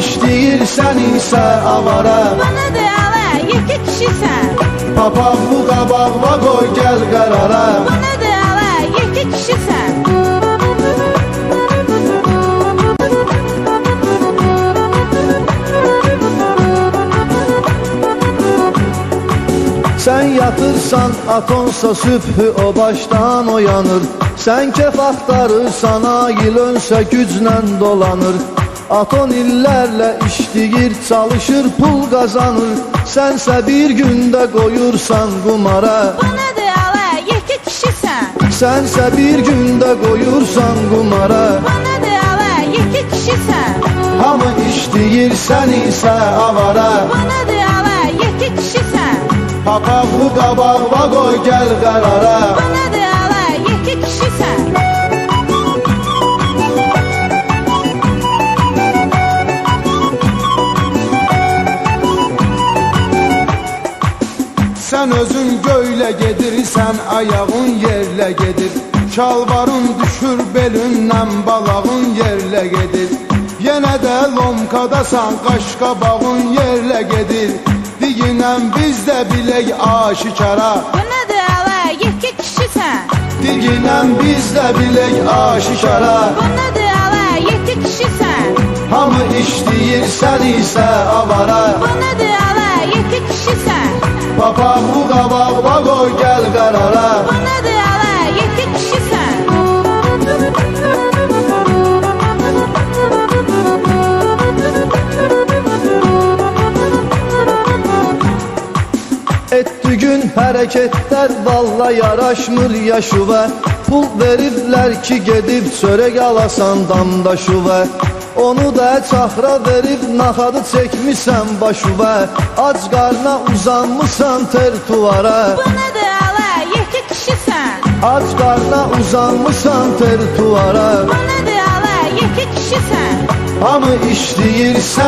işləyirsən isə avara. Bana de ala yekə kişisən Papaq bu qabağıma qoy gəl qərara Bana de ala yekə kişisən Sen. Yatırsan atonsa sübhü o baştan oyanır. Sen kef aktarırsan ayıl önse güclə dolanır Aton illərlə işləyir, çalışır, pul qazanır Sənsə bir gündə qoyursan qumara Bana de ala yekə kişisən Sənsə bir gündə qoyursan qumara Bana de ala yekə kişisən Hamı işləyir, sən isə avara. Bana de ala yekə kişisən Papaqlı qabağıma qoy gəl qərara Bana Sən özün göylə gedirsən, ayağın yerlə gedir. Çalvarın düşür belindən, balağın yerlə gedir. Yenə də lomkadasan, qaşqabağın yerlə gedir. Diginən biz də bilək aşikara Bana de ala yekə kişisən Diginən biz də bilək aşikara Bana de ala yekə kişisən Hamı işləyir, sən isə avara. Ala yekə kişisən Bana de ala yekə kişisən Etdügün hərəkətlər valla yaraşmır yaşıva Pul veriblər ki gedib çörək alasan damda şuva Onu da çaxra verib naxadı çəkmisən başıva Ac qarna uzanmısan ter tuvara Bana de ala yekə kişisən. Ac qarna uzanmısan ter tuvara Bana de ala yekə kişisən. Hamı işləyir